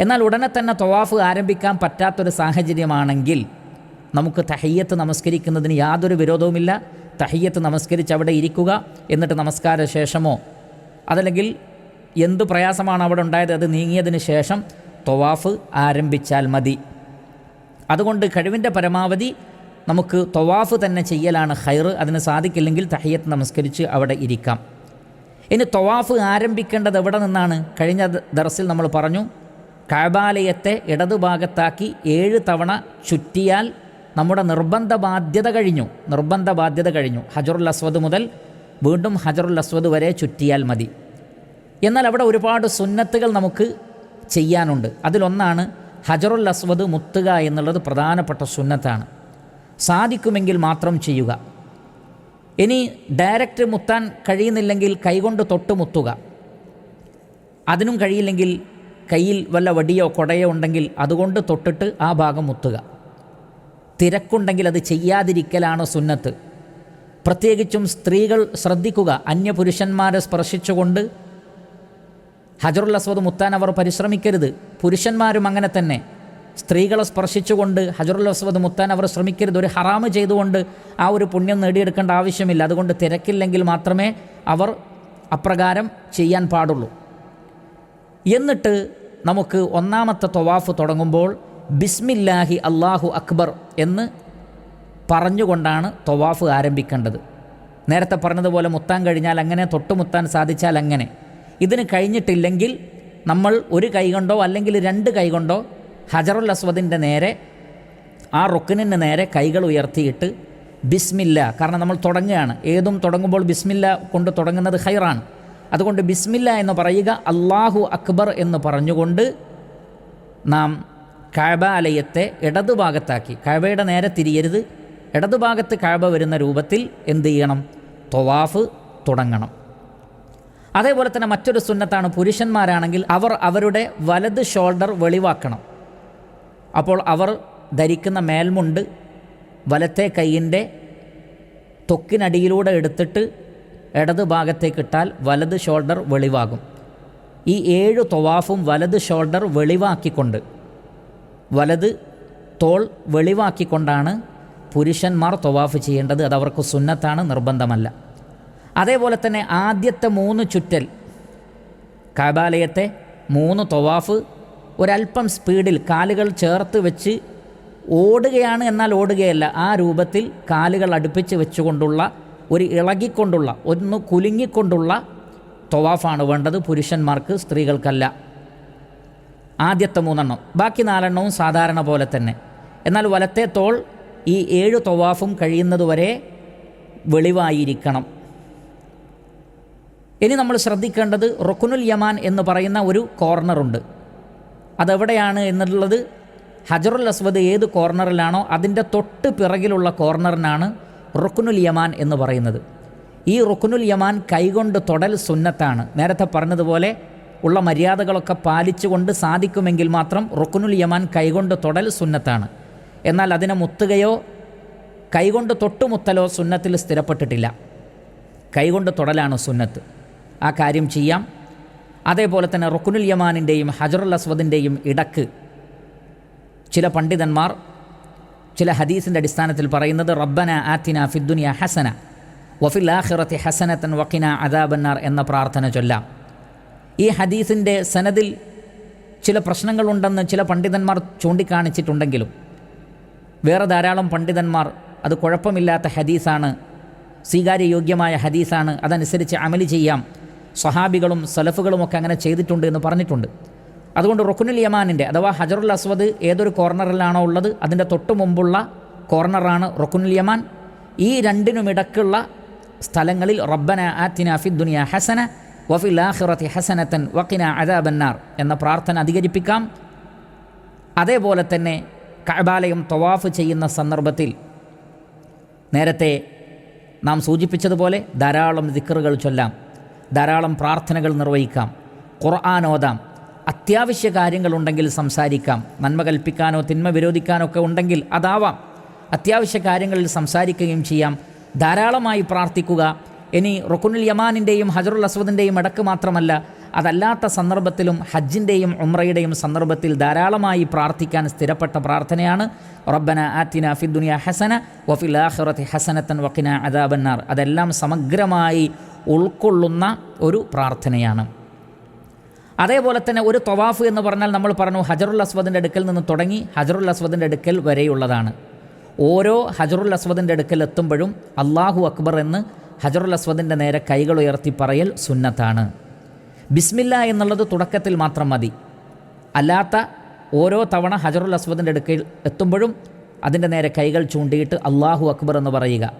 എന്നാൽ ഉടനെ തന്നെ തൊവാഫ് ആരംഭിക്കാൻ പറ്റാത്തൊരു സാഹചര്യമാണെങ്കിൽ നമുക്ക് തഹയ്യത്ത് നമസ്കരിക്കുന്നതിന് യാതൊരു വിരോധവുമില്ല. തഹയ്യത്ത് നമസ്കരിച്ച് അവിടെ ഇരിക്കുക എന്നിട്ട് നമസ്കാര ശേഷമോ അതല്ലെങ്കിൽ എന്ത് പ്രയാസമാണ് അവിടെ ഉണ്ടായത് അത് നീങ്ങിയതിന് ശേഷം തൊവാഫ് ആരംഭിച്ചാൽ മതി. അതുകൊണ്ട് കഴിവിന്റെ പരമാവധി നമുക്ക് തൊവാഫ് തന്നെ ചെയ്യലാണ് ഹൈർ അതിന് സാധിക്കില്ലെങ്കിൽ തഹയ്യത്ത് നമസ്കരിച്ച് അവിടെ ഇരിക്കാം. ഇനി തൊവാഫ് ആരംഭിക്കേണ്ടത് എവിടെ നിന്നാണ്? കഴിഞ്ഞ ദർസിൽ നമ്മൾ പറഞ്ഞു കാബാലയത്തെ ഇടതുഭാഗത്താക്കി ഏഴ് തവണ ചുറ്റിയാൽ നമ്മുടെ നിർബന്ധ ബാധ്യത കഴിഞ്ഞു. നിർബന്ധ ബാധ്യത കഴിഞ്ഞു. ഹജറുൽ അസ്വദ് മുതൽ വീണ്ടും ഹജറുൽ അസ്വദ് വരെ ചുറ്റിയാൽ മതി. എന്നാൽ അവിടെ ഒരുപാട് സുന്നത്തുകൾ നമുക്ക് ചെയ്യാനുണ്ട്. അതിലൊന്നാണ് ഹജറുൽ അസ്വദ് മുത്തുക എന്നുള്ളത് പ്രധാനപ്പെട്ട സുന്നത്താണ്. സാധിക്കുമെങ്കിൽ മാത്രം ചെയ്യുക. ഇനി ഡയറക്റ്റ് മുത്താൻ കഴിയുന്നില്ലെങ്കിൽ കൈകൊണ്ട് തൊട്ട് മുത്തുക. അതിനും കഴിയില്ലെങ്കിൽ കയ്യിൽ വല്ല വടിയോ കൊടയോ ഉണ്ടെങ്കിൽ അതുകൊണ്ട് തൊട്ടിട്ട് ആ ഭാഗം മുത്തുക. തിരക്കുണ്ടെങ്കിൽ അത് ചെയ്യാതിരിക്കലാണ് സുന്നത്ത്. പ്രത്യേകിച്ചും സ്ത്രീകൾ ശ്രദ്ധിക്കുക. അന്യപുരുഷന്മാരെ സ്പർശിച്ചുകൊണ്ട് ഹജറുൽ അസ്വദ് മുത്താൻ അവർ പരിശ്രമിക്കരുത്. പുരുഷന്മാരും അങ്ങനെ തന്നെ. സ്ത്രീകളെ സ്പർശിച്ചുകൊണ്ട് ഹജറുൽ അസ്വദ് മുത്താൻ അവർ ശ്രമിക്കരുത്. ഒരു ഹറാമ് ചെയ്തുകൊണ്ട് ആ ഒരു പുണ്യം നേടിയെടുക്കേണ്ട ആവശ്യമില്ല. അതുകൊണ്ട് തിരക്കില്ലെങ്കിൽ മാത്രമേ അവർ അപ്രകാരം ചെയ്യാൻ പാടുള്ളൂ. എന്നിട്ട് നമുക്ക് ഒന്നാമത്തെ തൊവാഫ് തുടങ്ങുമ്പോൾ ബിസ്മില്ലാഹി അള്ളാഹു അക്ബർ എന്ന് പറഞ്ഞുകൊണ്ടാണ് തൊവാഫ് ആരംഭിക്കേണ്ടത്. നേരത്തെ പറഞ്ഞതുപോലെ മുത്താൻ കഴിഞ്ഞാൽ അങ്ങനെ തൊട്ടുമുത്താൻ സാധിച്ചാൽ അങ്ങനെ. ഇതിന് കഴിഞ്ഞിട്ടില്ലെങ്കിൽ നമ്മൾ ഒരു കൈ കൊണ്ടോ അല്ലെങ്കിൽ രണ്ട് കൈ കൊണ്ടോ ഹജറുൽ അസ്വദിന്റെ നേരെ ആ റുക്കിനിന് നേരെ കൈകൾ ഉയർത്തിയിട്ട് ബിസ്മില്ല കാരണം നമ്മൾ തുടങ്ങുകയാണ്. ഏതും തുടങ്ങുമ്പോൾ ബിസ്മില്ല കൊണ്ട് തുടങ്ങുന്നത് ഹൈറാണ് അതുകൊണ്ട് ബിസ്മില്ല എന്ന് പറയുക അള്ളാഹു അക്ബർ എന്ന് പറഞ്ഞുകൊണ്ട് നാം കഴബാലയത്തെ ഇടതുഭാഗത്താക്കി. കഴബയുടെ നേരെ തിരിയരുത്. ഇടതുഭാഗത്ത് കഴബ വരുന്ന രൂപത്തിൽ എന്ത് ചെയ്യണം? തൊവാഫ് തുടങ്ങണം. അതേപോലെ തന്നെ മറ്റൊരു സുന്നത്താണ് പുരുഷന്മാരാണെങ്കിൽ അവർ അവരുടെ വലത് ഷോൾഡർ വെളിവാക്കണം. അപ്പോൾ അവർ ധരിക്കുന്ന മേൽമുണ്ട് വലത്തെ കൈയിന്റെ തൊക്കിനടിയിലൂടെ എടുത്തിട്ട് ഇടത് ഭാഗത്തേക്ക് ഇട്ടാൽ വലത് ഷോൾഡർ വെളിവാകും. ഈ ഏഴ് തൊവാഫും വലത് ഷോൾഡർ വെളിവാക്കിക്കൊണ്ട് വലത് തോൾ വെളിവാക്കിക്കൊണ്ടാണ് പുരുഷന്മാർ തൊവാഫ് ചെയ്യേണ്ടത്. അത് അവർക്ക് സുന്നത്താണ് നിർബന്ധമല്ല. അതേപോലെ തന്നെ ആദ്യത്തെ മൂന്ന് ചുറ്റൽ കാബാലയത്തെ മൂന്ന് തൊവാഫ് ഒരല്പം സ്പീഡിൽ കാലുകൾ ചേർത്ത് വെച്ച് ഓടുകയാണ് എന്നാൽ ഓടുകയല്ല. ആ രൂപത്തിൽ കാലുകൾ അടുപ്പിച്ച് വെച്ചുകൊണ്ടുള്ള ഒരു ഇളകിക്കൊണ്ടുള്ള ഒന്ന് കുലുങ്ങിക്കൊണ്ടുള്ള തൊവാഫാണ് വേണ്ടത് പുരുഷന്മാർക്ക് സ്ത്രീകൾക്കല്ല. ആദ്യത്തെ മൂന്നെണ്ണം. ബാക്കി നാലെണ്ണവും സാധാരണ പോലെ തന്നെ. എന്നാൽ വലത്തെ തോൾ ഈ ഏഴ് തൊവാഫും കഴിയുന്നതുവരെ വെളിവായിരിക്കണം. ഇനി നമ്മൾ ശ്രദ്ധിക്കേണ്ടത് റുക്കുനുൽ യമാൻ എന്ന് പറയുന്ന ഒരു കോർണറുണ്ട്. അതെവിടെയാണ് എന്നുള്ളത് ഹജറുൽ അസ്വദ് ഏത് കോർണറിലാണോ അതിന്റെ തൊട്ട് പിറകിലുള്ള കോർണറിനാണ് റുക്കുനുൽ യമാൻ എന്ന് പറയുന്നത്. ഈ റുക്കുനുൽ യമാൻ കൈകൊണ്ട് തൊടൽ സുന്നത്താണ്. നേരത്തെ പറഞ്ഞതുപോലെ ഉള്ള മര്യാദകളൊക്കെ പാലിച്ചുകൊണ്ട് സാധിക്കുമെങ്കിൽ മാത്രം റുക്കുനുൽ യമാൻ കൈകൊണ്ട് തൊടൽ സുന്നത്താണ്. എന്നാൽ അതിനെ മുത്തുകയോ കൈകൊണ്ട് തൊട്ടുമുത്തലോ സുന്നത്തിൽ സ്ഥിരപ്പെട്ടിട്ടില്ല. കൈകൊണ്ട് തൊടലാണ് സുന്നത്ത്. ആ കാര്യം ചെയ്യാം. അതേപോലെ തന്നെ റുക്കുനുൽ യമാനിന്റെയും ഹജറുൽ അസ്വദിന്റെയും ഇടയ്ക്ക് ചില പണ്ഡിതന്മാർ ചില ഹദീസിന്റെ അടിസ്ഥാനത്തിൽ പറയുന്നത് റബ്ബന ആത്തിന ഫിദ്ദുനിയ ഹസന വഫിൽ ആഖിറത്തി ഹസനത്തൻ വക്കിന അദാബന്നാർ എന്ന പ്രാർത്ഥന ചൊല്ലാം. ഈ ഹദീസിന്റെ സനദിൽ ചില പ്രശ്നങ്ങളുണ്ടെന്ന് ചില പണ്ഡിതന്മാർ ചൂണ്ടിക്കാണിച്ചിട്ടുണ്ടെങ്കിലും വേറെ ധാരാളം പണ്ഡിതന്മാർ അത് കുഴപ്പമില്ലാത്ത ഹദീസാണ് സ്വീകാര്യയോഗ്യമായ ഹദീസാണ് അതനുസരിച്ച് അമലി ചെയ്യാം. സ്വഹാബികളും സലഫുകളുമൊക്കെ അങ്ങനെ ചെയ്തിട്ടുണ്ട് എന്ന് പറഞ്ഞിട്ടുണ്ട്. അതുകൊണ്ട് റുക്കുനുൽ യമാനിന്റെ അഥവാ ഹജറുൽ അസ്വദ് ഏതൊരു കോർണറിലാണോ ഉള്ളത് അതിന്റെ തൊട്ട് മുമ്പുള്ള കോർണറാണ് റുക്കുനുൽ യമാൻ. ഈ രണ്ടിനുമിടക്കുള്ള സ്ഥലങ്ങളിൽ റബ്ബന ആത്തിന ഫി ദുനിയ ഹസന വഫിൽ ആഖിറത്തി ഹസനത്തൻ വക്കിന അദാബന്നാർ എന്ന പ്രാർത്ഥന അധികരിപ്പിക്കാം. അതേപോലെ തന്നെ കഅബാലയം തവാഫ് ചെയ്യുന്ന സന്ദർഭത്തിൽ നേരത്തെ നാം സൂചിപ്പിച്ചതുപോലെ ധാരാളം ദിക്കറുകൾ ചൊല്ലാം. ധാരാളം പ്രാർത്ഥനകൾ നിർവഹിക്കാം. ഖുർആൻ ഓതാം. അത്യാവശ്യ കാര്യങ്ങളുണ്ടെങ്കിൽ സംസാരിക്കാം. നന്മ കൽപ്പിക്കാനോ തിന്മ വിരോധിക്കാനോ ഒക്കെ ഉണ്ടെങ്കിൽ അതാവാം. അത്യാവശ്യ കാര്യങ്ങളിൽ സംസാരിക്കുകയും ചെയ്യാം. ധാരാളമായി പ്രാർത്ഥിക്കുക. ഇനി റുക്കുനുൽ യമാനിന്റെയും ഹജറുൽ അസ്വദിന്റെയും ഇടയ്ക്ക് മാത്രമല്ല അതല്ലാത്ത സന്ദർഭത്തിലും ഹജ്ജിന്റെയും ഉമ്രയുടെയും സന്ദർഭത്തിൽ ധാരാളമായി പ്രാർത്ഥിക്കാൻ സ്ഥിരപ്പെട്ട പ്രാർത്ഥനയാണ്. റബ്ബന ആത്തിന ഫിദ്ദുനിയ ഹസന വഫിൽ ആഖിറത്തി ഹസനത്തൻ വക്കിന അദാബന്നാർ. അതെല്ലാം സമഗ്രമായി ഉൾക്കൊള്ളുന്ന ഒരു പ്രാർത്ഥനയാണ്. അതേപോലെ തന്നെ ഒരു തൊവാഫ് എന്ന് പറഞ്ഞാൽ നമ്മൾ പറഞ്ഞു ഹജറുൽ അസ്വദിന്റെ അടുക്കൽ നിന്ന് തുടങ്ങി ഹജറുൽ അസ്വദിന്റെ അടുക്കൽ വരെയുള്ളതാണ്. ഓരോ ഹജറുൽ അസ്വദിന്റെ അടുക്കൽ എത്തുമ്പോഴും അള്ളാഹു അക്ബർ എന്ന് ഹജറുൽ അസ്വദിന്റെ നേരെ കൈകൾ ഉയർത്തി പറയൽ സുന്നത്താണ്. ബിസ്മില്ല എന്നുള്ളത് തുടക്കത്തിൽ മാത്രം മതി. അല്ലാത്ത ഓരോ തവണ ഹജറുൽ അസ്വദിന്റെ അടുക്കൽ എത്തുമ്പോഴും അതിന്റെ നേരെ കൈകൾ ചൂണ്ടിയിട്ട് അള്ളാഹു അക്ബർ എന്ന് പറയുക.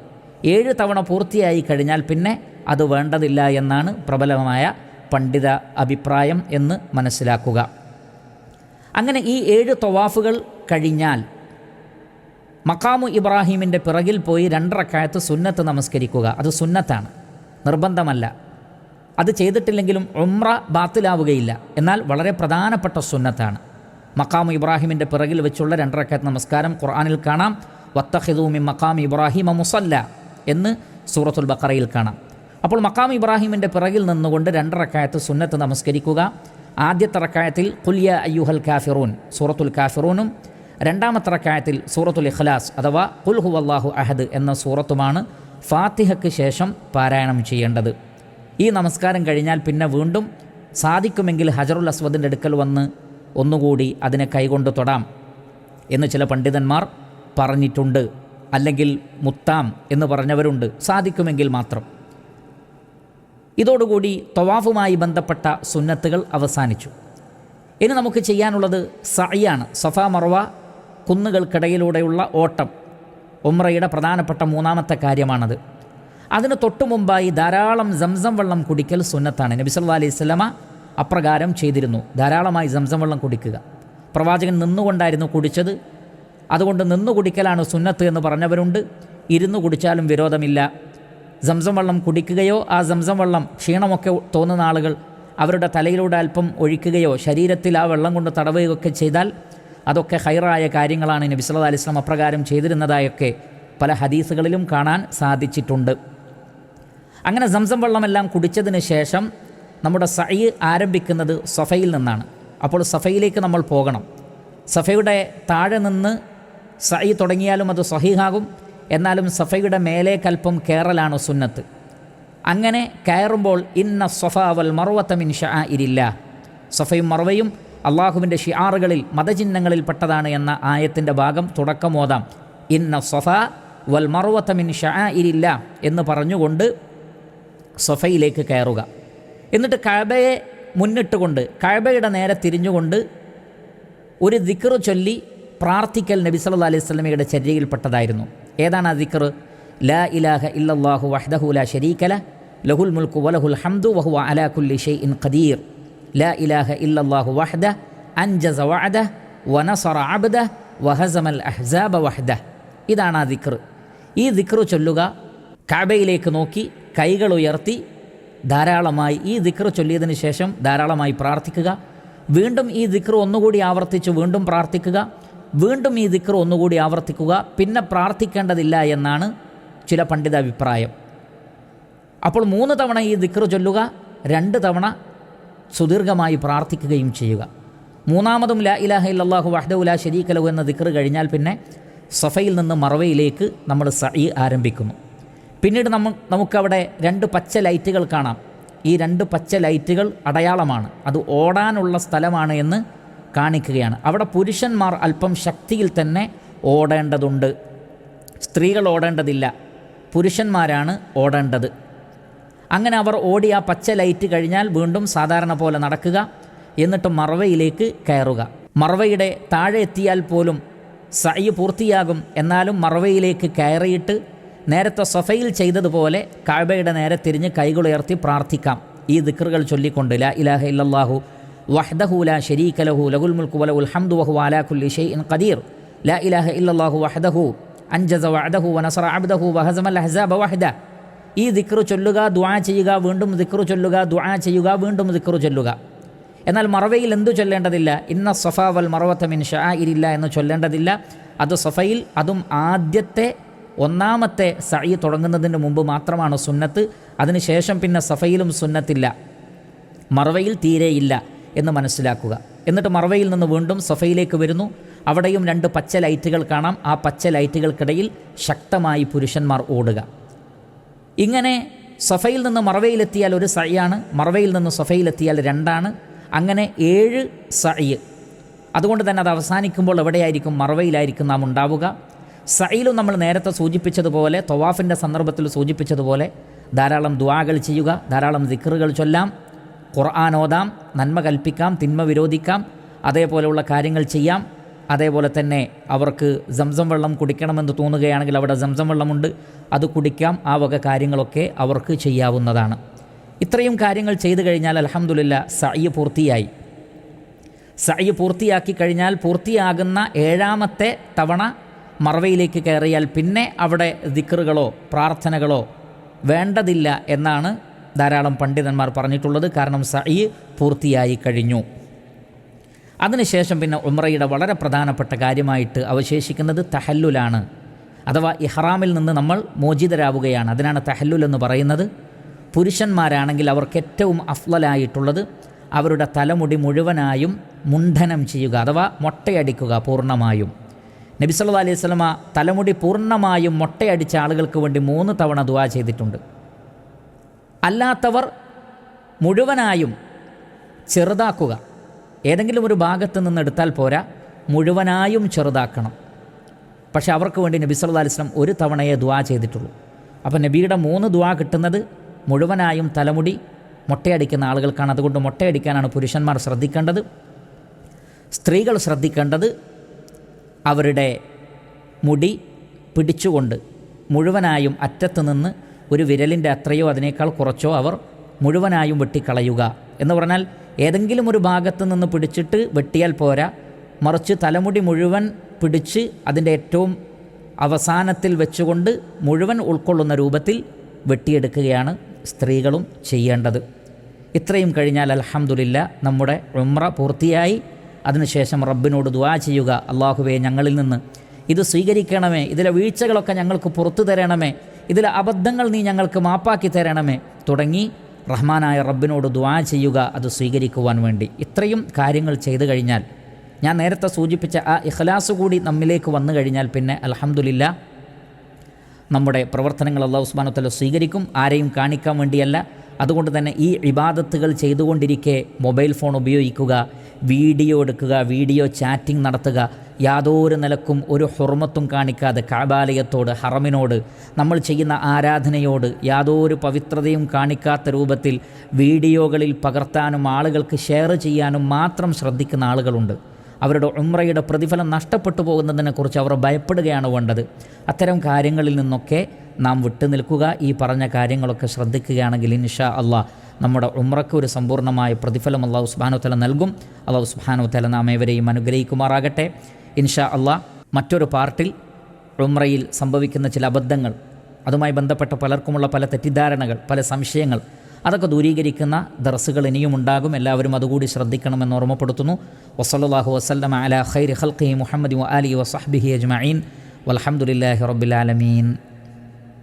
ഏഴ് തവണ പൂർത്തിയായി കഴിഞ്ഞാൽ പിന്നെ അത് വേണ്ടതില്ല എന്നാണ് പ്രബലമായ പണ്ഡിത അഭിപ്രായം എന്ന് മനസ്സിലാക്കുക. അങ്ങനെ ഈ ഏഴ് തൊവാഫുകൾ കഴിഞ്ഞാൽ മക്കാമു ഇബ്രാഹിമിന്റെ പിറകിൽ പോയി രണ്ടറക്കായത്ത് സുന്നത്ത് നമസ്കരിക്കുക. അത് സുന്നത്താണ്. നിർബന്ധമല്ല. അത് ചെയ്തിട്ടില്ലെങ്കിലും ഉമ്ര ബാത്തിലാവുകയില്ല. എന്നാൽ വളരെ പ്രധാനപ്പെട്ട സുന്നത്താണ്. മക്കാം ഇബ്രാഹിമിന്റെ പിറകിൽ വെച്ചുള്ള രണ്ടറക്കായത്ത് നമസ്കാരം ഖുർആാനിൽ കാണാം. വത്തഹിദൂമി മക്കാം ഇബ്രാഹിമ മുസല്ല എന്ന് സൂറത്തുൽ ബക്കറയിൽ കാണാം. അപ്പോൾ മക്കാം ഇബ്രാഹിമിന്റെ പിറകിൽ നിന്നുകൊണ്ട് രണ്ടരക്കായത്ത് സുന്നത്ത് നമസ്കരിക്കുക. ആദ്യത്തെ റക്കായത്തിൽ കുല്യ അയ്യുഹൽ കാഫിറൂൻ സൂറത്തുൽ കാഫിറൂനും. രണ്ടാമത്തെ റക്കായത്തിൽ സൂറത്തുൽ ഇഖ്ലാസ് അഥവാ കുൽഹു അള്ളാഹു അഹദ് എന്ന സൂറത്തുമാണ് ഫാത്തിഹയ്ക്ക് ശേഷം പാരായണം ചെയ്യേണ്ടത്. ഈ നമസ്കാരം കഴിഞ്ഞാൽ പിന്നെ വീണ്ടും സാധിക്കുമെങ്കിൽ ഹജറുൽ അസ്വദിന്റെ അടുക്കൽ വന്ന് ഒന്നുകൂടി അതിനെ കൈകൊണ്ട് തൊടാം എന്ന് ചില പണ്ഡിതന്മാർ പറഞ്ഞിട്ടുണ്ട്. അല്ലെങ്കിൽ മുത്താം എന്ന് പറഞ്ഞവരുണ്ട്. സാധിക്കുമെങ്കിൽ മാത്രം. ഇതോടുകൂടി തൊവാഫുമായി ബന്ധപ്പെട്ട സുന്നത്തുകൾ അവസാനിച്ചു. ഇനി നമുക്ക് ചെയ്യാനുള്ളത് സഅയാണ് സഫ മറവ കുന്നുകൾക്കിടയിലൂടെയുള്ള ഓട്ടം. ഉമ്രയുടെ പ്രധാനപ്പെട്ട മൂന്നാമത്തെ കാര്യമാണത്. അതിന് തൊട്ടു മുമ്പായി ധാരാളം സംസം വെള്ളം കുടിക്കൽ സുന്നത്താണ്. നബി സല്ലാ അലൈഹി സ്വലമ അപ്രകാരം ചെയ്തിരുന്നു. ധാരാളമായി സംസം വെള്ളം കുടിക്കുക. പ്രവാചകൻ നിന്നുകൊണ്ടായിരുന്നു കുടിച്ചത്. അതുകൊണ്ട് നിന്നു കുടിക്കലാണ് സുന്നത്ത് എന്ന് പറഞ്ഞവരുണ്ട്. ഇരുന്ന് കുടിച്ചാലും വിരോധമില്ല. സംസം വെള്ളം കുടിക്കുകയോ ആ സംസം വെള്ളം ക്ഷീണമൊക്കെ തോന്നുന്ന ആളുകൾ അവരുടെ തലയിലൂടെ അല്പം ഒഴിക്കുകയോ ശരീരത്തിൽ ആ വെള്ളം കൊണ്ട് തടവുകയോ ഒക്കെ ചെയ്താൽ അതൊക്കെ ഹൈറായ കാര്യങ്ങളാണ്. നബി അലിസ്ലാം അപ്രകാരം ചെയ്തിരുന്നതായൊക്കെ പല ഹദീസുകളിലും കാണാൻ സാധിച്ചിട്ടുണ്ട്. അങ്ങനെ സംസം വെള്ളമെല്ലാം കുടിച്ചതിന് ശേഷം നമ്മുടെ സൈ ആരംഭിക്കുന്നത് സഫയിൽ നിന്നാണ്. അപ്പോൾ സഫയിലേക്ക് നമ്മൾ പോകണം. സഫയുടെ താഴെ നിന്ന് സൈ തുടങ്ങിയാലും അത് സഹീഹാകും. എന്നാലും സഫയുടെ മേലെ കൽപ്പം കയറലാണ് സുന്നത്ത്. അങ്ങനെ കയറുമ്പോൾ ഇന്ന സൊഫ വൽ മറുവത്തമിൻ ഷാ ഇരില്ല. സഫയും മറുവയും അള്ളാഹുവിന്റെ ഷിയാറുകളിൽ മതചിഹ്നങ്ങളിൽ പെട്ടതാണ് എന്ന ആയത്തിന്റെ ഭാഗം തുടക്കമോതാം ഇന്ന സൊഫ വൽ മറുവത്തമിൻ ഷാ ഇരില്ല എന്ന് പറഞ്ഞുകൊണ്ട് സൊഫയിലേക്ക് കയറുക. എന്നിട്ട് കഴബയെ മുന്നിട്ടുകൊണ്ട് കഴബയുടെ നേരെ തിരിഞ്ഞുകൊണ്ട് ഒരു ദിക്റ് ചൊല്ലി പ്രാർത്ഥിക്കൽ നബി സല്ലാ അലൈഹി സ്വലമയുടെ ചര്യയിൽപ്പെട്ടതായിരുന്നു ഏതാണ് ആ ദിക്റ്? ലാ ഇലാഹ ഇല്ലാഹു വഹ്ദഹു ലാ ശരീകല ലഹുൽ മുൽക്കു വലഹുൽ ഹംദു വഹുവ അലാ കുല്ലി ഇൻ ഖദീർ. ലാ ഇലാഹ ഇല്ലാഹു വഹ്ദ അൻജസ വഅദ വനസറ അബ്ദ വഹസമൽ അഹ്സാബ വഹ്ദ. ഇതാണ് ആ ദിക്റ്. ഈ ദിക്റ് ചൊല്ലുക കാബയിലേക്ക് നോക്കി കൈകൾ ഉയർത്തി ധാരാളമായി ഈ ദിക്ർ ചൊല്ലിയതിന് ശേഷം ധാരാളമായി പ്രാർത്ഥിക്കുക. വീണ്ടും ഈ ദിക്ർ ഒന്നുകൂടി ആവർത്തിച്ച് വീണ്ടും പ്രാർത്ഥിക്കുക. വീണ്ടും ഈ ദിക്ർ ഒന്നുകൂടി ആവർത്തിക്കുക. പിന്നെ പ്രാർത്ഥിക്കേണ്ടതില്ല എന്നാണ് ചില പണ്ഡിത അഭിപ്രായം അപ്പോൾ മൂന്ന് തവണ ഈ ദിക്ർ ചൊല്ലുക രണ്ട് തവണ സുദീർഘമായി പ്രാർത്ഥിക്കുകയും ചെയ്യുക. മൂന്നാമതും ലാ ഇലാഹ ഇല്ലാഹു വഹ്ദഹു ലാ ശരീക ലഹു എന്ന ദിക്ർ കഴിഞ്ഞാൽ പിന്നെ സഫയിൽ നിന്ന് മറവയിലേക്ക് നമ്മൾ സഈ ആരംഭിക്കുന്നു. പിന്നീട് നമ്മൾ നമുക്കവിടെ രണ്ട് പച്ച ലൈറ്റുകൾ കാണാം. ഈ രണ്ട് പച്ച ലൈറ്റുകൾ അടയാളമാണ്. അത് ഓടാനുള്ള സ്ഥലമാണ് എന്ന് കാണിക്കുകയാണ്. അവിടെ പുരുഷന്മാർ അല്പം ശക്തിയിൽ തന്നെ ഓടേണ്ടതുണ്ട്. സ്ത്രീകൾ ഓടേണ്ടതില്ല. പുരുഷന്മാരാണ് ഓടേണ്ടത്. അങ്ങനെ അവർ ഓടി ആ പച്ച ലൈറ്റ് കഴിഞ്ഞാൽ വീണ്ടും സാധാരണ പോലെ നടക്കുക എന്നിട്ട് മറവയിലേക്ക് കയറുക. മറവയുടെ താഴെ എത്തിയാൽ പോലും സയ്യ് പൂർത്തിയാകും എന്നാലും മറവയിലേക്ക് കയറിയിട്ട് നേരത്തെ സൊഫയിൽ ചെയ്തതുപോലെ കാബയുടെ നേരെ തിരിഞ്ഞ് കൈകളുയർത്തി പ്രാർത്ഥിക്കാം. ഈ ദിക്റുകൾ ചൊല്ലിക്കൊണ്ട് ലാ ഇലാഹ ഇല്ലാഹു വഹ്ദഹു ലാ ശരീക ലഹു ലഹുൽ മുൽക്കു വലഹുൽ ഹംദു വഹു അലാ കുല്ലി ഇൻ ഖദീർ. ലാ ഇലാഹ ഇല്ലാഹു വഹ്ദഹു അൻജസ വഅദഹു വനസറ അബ്ദഹു വഹസമൽ അഹ്സാബ വഹ്ദ. ഈ ദിക്റ് ചൊല്ലുക ദുആ ചെയ്യുക വീണ്ടും ദിക്റ് ചൊല്ലുക ദുആ ചെയ്യുക വീണ്ടും ദിക്റ് ചൊല്ലുക. എന്നാൽ മറവയിൽ എന്തു ചൊല്ലേണ്ടതില്ല? ഇന്ന സഫ വൽ മറവത്ത മിൻ ഷാഇരില്ല എന്ന് ചൊല്ലേണ്ടതില്ല. അത് സഫയിൽ അതും ആദ്യത്തെ ഒന്നാമത്തെ സഴി തുടങ്ങുന്നതിന് മുമ്പ് മാത്രമാണ് സുന്നത്ത് അതിനുശേഷം പിന്നെ സഫയിലും സുന്നത്തില്ല. മറവയിൽ തീരെയില്ല എന്ന് മനസ്സിലാക്കുക. എന്നിട്ട് മറവയിൽ നിന്ന് വീണ്ടും സഫയിലേക്ക് വരുന്നു. അവിടെയും രണ്ട് പച്ച ലൈറ്റുകൾ കാണാം. ആ പച്ച ലൈറ്റുകൾക്കിടയിൽ ശക്തമായി പുരുഷന്മാർ ഓടുക. ഇങ്ങനെ സഫയിൽ നിന്ന് മറവയിലെത്തിയാൽ ഒരു സയ്യാണ് മറവയിൽ നിന്ന് സഫയിലെത്തിയാൽ രണ്ടാണ്. അങ്ങനെ ഏഴ് സയ്യ് അതുകൊണ്ട് തന്നെ അത് അവസാനിക്കുമ്പോൾ എവിടെയായിരിക്കും? മറവയിലായിരിക്കും നാം ഉണ്ടാവുക. സയിലും നമ്മൾ നേരത്തെ സൂചിപ്പിച്ചതുപോലെ തൊവാഫിന്റെ സന്ദർഭത്തിൽ സൂചിപ്പിച്ചതുപോലെ ധാരാളം ദ്വാകൾ ചെയ്യുക ധാരാളം ദിക്കറുകൾ ചൊല്ലാം ഖുർആാനോദാം നന്മ കൽപ്പിക്കാം തിന്മ വിരോധിക്കാം അതേപോലെയുള്ള കാര്യങ്ങൾ ചെയ്യാം. അതേപോലെ തന്നെ അവർക്ക് സംസം വെള്ളം കുടിക്കണമെന്ന് തോന്നുകയാണെങ്കിൽ അവിടെ സംസം വെള്ളമുണ്ട് അത് കുടിക്കാം ആ വക കാര്യങ്ങളൊക്കെ അവർക്ക് ചെയ്യാവുന്നതാണ്. ഇത്രയും കാര്യങ്ങൾ ചെയ്തു കഴിഞ്ഞാൽ അലഹമുല്ല സയ്യ് പൂർത്തിയായി. സയ്യ് പൂർത്തിയാക്കി കഴിഞ്ഞാൽ പൂർത്തിയാകുന്ന ഏഴാമത്തെ തവണ മറവയിലേക്ക് കയറിയാൽ പിന്നെ അവിടെ ദിക്കറുകളോ പ്രാർത്ഥനകളോ വേണ്ടതില്ല എന്നാണ് ധാരാളം പണ്ഡിതന്മാർ പറഞ്ഞിട്ടുള്ളത്. കാരണം സഈ പൂർത്തിയായി കഴിഞ്ഞു. അതിനുശേഷം പിന്നെ ഉമ്രയുടെ വളരെ പ്രധാനപ്പെട്ട കാര്യമായിട്ട് അവശേഷിക്കുന്നത് തഹല്ലുലാണ്. അഥവാ ഇഹ്റാമിൽ നിന്ന് നമ്മൾ മോചിതരാവുകയാണ്. അതിനാണ് തഹല്ലുൽ എന്ന് പറയുന്നത്. പുരുഷന്മാരാണെങ്കിൽ അവർക്ക് ഏറ്റവും അഫ്ലലായിട്ടുള്ളത് അവരുടെ തലമുടി മുഴുവനായും മുണ്ഡനം ചെയ്യുക. അഥവാ മൊട്ടയടിക്കുക പൂർണമായും. നബി സല്ലല്ലാഹു അലൈഹി സ്വലമ തലമുടി പൂർണമായും മൊട്ടയടിച്ച ആളുകൾക്ക് വേണ്ടി മൂന്ന് തവണ ദുവാ ചെയ്തിട്ടുണ്ട്. അല്ലാത്തവർ മുഴുവനായും ചെറുതാക്കുക. ഏതെങ്കിലും ഒരു ഭാഗത്ത് നിന്ന് എടുത്താൽ പോരാ മുഴുവനായും ചെറുതാക്കണം. പക്ഷേ അവർക്ക് വേണ്ടി നബി സല്ലല്ലാഹു അലൈഹി വസല്ലം ഒരു തവണയെ ദുആ ചെയ്തിട്ടുള്ളൂ. അപ്പോൾ നബിയുടെ മൂന്ന് ദുആ കിട്ടുന്നത് മുഴുവനായും തലമുടി മുട്ടയടിക്കുന്ന ആളുകൾക്കാണ്. അതുകൊണ്ട് മുട്ടയടിക്കാനാണ് പുരുഷന്മാർ ശ്രദ്ധിക്കേണ്ടത്. സ്ത്രീകൾ ശ്രദ്ധിക്കേണ്ടത് അവരുടെ മുടി പിടിച്ചുകൊണ്ട് മുഴുവനായും അറ്റത്ത് നിന്ന് ഒരു വിരലിന്റെ അത്രയോ അതിനേക്കാൾ കുറച്ചോ അവർ മുഴുവനായും വെട്ടിക്കളയുക എന്ന് പറഞ്ഞാൽ ഏതെങ്കിലും ഒരു ഭാഗത്തു നിന്ന് പിടിച്ചിട്ട് വെട്ടിയാൽ പോരാ. മറിച്ച് തലമുടി മുഴുവൻ പിടിച്ച് അതിന്റെ ഏറ്റവും അവസാനത്തിൽ വെച്ചുകൊണ്ട് മുഴുവൻ ഉൾക്കൊള്ളുന്ന രൂപത്തിൽ വെട്ടിയെടുക്കുകയാണ് സ്ത്രീകളും ചെയ്യേണ്ടത്. ഇത്രയും കഴിഞ്ഞാൽ അലഹമുല്ല നമ്മുടെ ഉമ്ര പൂർത്തിയായി. അതിനുശേഷം റബ്ബിനോട് ദുവാ ചെയ്യുക. അള്ളാഹുവെ ഞങ്ങളിൽ നിന്ന് ഇത് സ്വീകരിക്കണമേ. ഇതിലെ വീഴ്ചകളൊക്കെ ഞങ്ങൾക്ക് പുറത്തു തരണമേ. ഇതിലെ അബദ്ധങ്ങൾ നീ ഞങ്ങൾക്ക് മാപ്പാക്കി തരണമേ. തുടങ്ങി റഹ്മാനായ റബ്ബിനോട് ദുആ ചെയ്യുക അത് സ്വീകരിക്കുവാൻ വേണ്ടി. ഇത്രയും കാര്യങ്ങൾ ചെയ്തു കഴിഞ്ഞാൽ ഞാൻ നേരത്തെ സൂചിപ്പിച്ച ആ ഇഖ്ലാസ് കൂടി നമ്മിലേക്ക് വന്നു കഴിഞ്ഞാൽ പിന്നെ അലഹമുല്ല നമ്മുടെ പ്രവർത്തനങ്ങൾ അള്ളാഹു ഉസ്മാനത്തല്ല സ്വീകരിക്കും ആരെയും കാണിക്കാൻ വേണ്ടിയല്ല. അതുകൊണ്ട് തന്നെ ഈ ഇബാദത്തുകൾ ചെയ്തുകൊണ്ടിരിക്കെ മൊബൈൽ ഫോൺ ഉപയോഗിക്കുക വീഡിയോ എടുക്കുക വീഡിയോ ചാറ്റിംഗ് നടത്തുക യാതൊരു നിലക്കും ഒരു ഹുർമത്തും കാണിക്കാതെ കാബാലയത്തോട് ഹറമിനോട് നമ്മൾ ചെയ്യുന്ന ആരാധനയോട് യാതൊരു പവിത്രതയും കാണിക്കാത്ത രൂപത്തിൽ വീഡിയോകളിൽ പകർത്താനും ആളുകൾക്ക് ഷെയർ ചെയ്യാനും മാത്രം ശ്രദ്ധിക്കുന്ന ആളുകളുണ്ട്. അവരുടെ ഉമ്രയുടെ പ്രതിഫലം നഷ്ടപ്പെട്ടു പോകുന്നതിനെക്കുറിച്ച് അവർ ഭയപ്പെടുകയാണ് വേണ്ടത്. അത്തരം കാര്യങ്ങളിൽ നിന്നൊക്കെ നാം വിട്ടുനിൽക്കുക. ഈ പറഞ്ഞ കാര്യങ്ങളൊക്കെ ശ്രദ്ധിക്കുകയാണെങ്കിൽ ഇൻഷാ അള്ളാഹ് നമ്മുടെ ഉമ്രക്ക് ഒരു സമ്പൂർണമായ പ്രതിഫലം അള്ളാഹു സുബാനുത്തല നൽകും. അള്ളാഹു സുബാനുത്തല നാം ഏവരെയും അനുഗ്രഹിക്കുമാറാകട്ടെ. ഇൻഷാ അള്ളാഹ് മറ്റൊരു പാർട്ടിൽ ഉമ്രയിൽ സംഭവിക്കുന്ന ചില അബദ്ധങ്ങൾ അതുമായി ബന്ധപ്പെട്ട പലർക്കുമുള്ള പല തെറ്റിദ്ധാരണകൾ പല സംശയങ്ങൾ അതൊക്കെ ദൂരീകരിക്കുന്ന ദർസുകൾ ഇനിയും ഉണ്ടാകും. എല്ലാവരും അതുകൂടി ശ്രദ്ധിക്കണമെന്ന് ഓർമ്മപ്പെടുത്തുന്നു. വസല്ലാഹു വസ്ലം അല ഖൈർ ഹൽഖി മുഹമ്മദ് അലി വസഹബിഹി അജ്മീൻ വലഹമുല്ലാഹി റബ്ബിലാലമീൻ